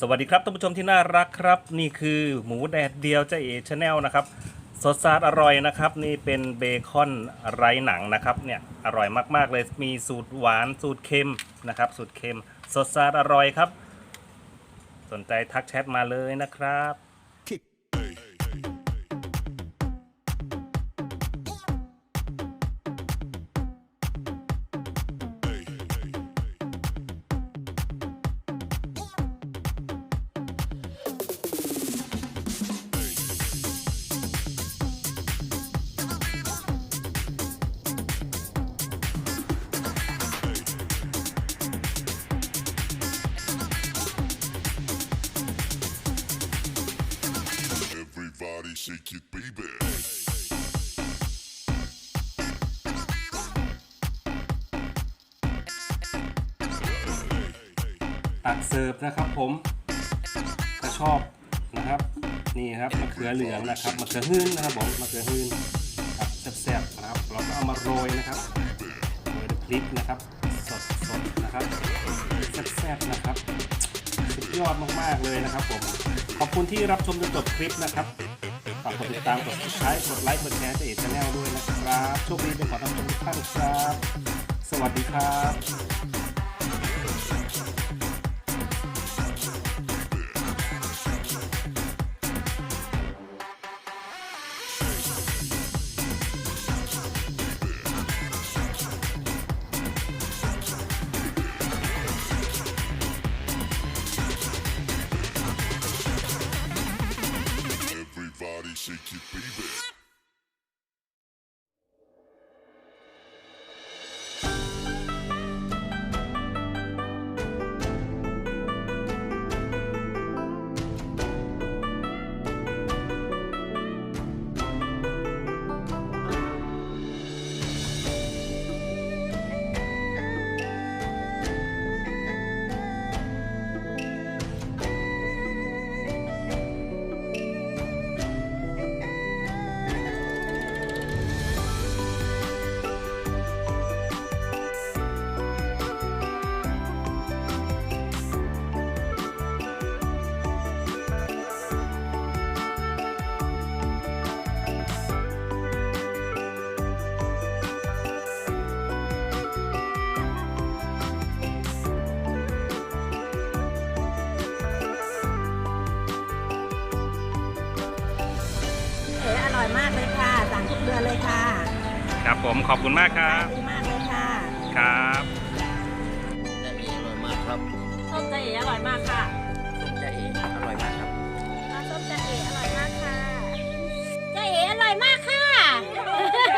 สวัสดีครับท่านผู้ชมที่น่ารักครับ นี่คือหมูแดดเดียวเจ๊เอชาแนลนะครับ สดสะอาดอร่อยนะครับ นี่เป็นเบคอนไร้หนังนะครับเนี่ยอร่อยมากๆเลยมีสูตรหวานสูตรเค็มนะครับ สูตรเค็ม สดสะอาดอร่อยครับ สนใจทักแชทมาเลยนะครับ shake it, baby. ตักเสิร์ฟนะครับผมถ้าชอบนะครับ นี่ครับมะเขือเหลืองนะครับมะเขือหื้นนะครับผมมะเขือหื้นครับแซ่บๆนะครับ เราก็เอามาโรยนะครับโรยด้วยพริกนะครับ สดๆนะครับแซ่บๆนะครับ สุดยอดมากๆเลยนะครับผมขอบคุณที่รับชมจนจบคลิปนะครับากกดติดตามกดแชร์กดไลค์กดแชร์เจเอชแนลด้วยนะครับโชคดีเป็นขอท่านผู้ชมทุกท่านครับ สวัสดีครับ shake it, อ๋อร่อยมากเลยค่ะสั่งทุกเดือนเลยค่ะครับผมขอบคุณมากครัขายบดีมากเลยค่ะครับแต่นี่อร่อยมากครับ ส้มใจเอ๋อร่อยมากค่ะ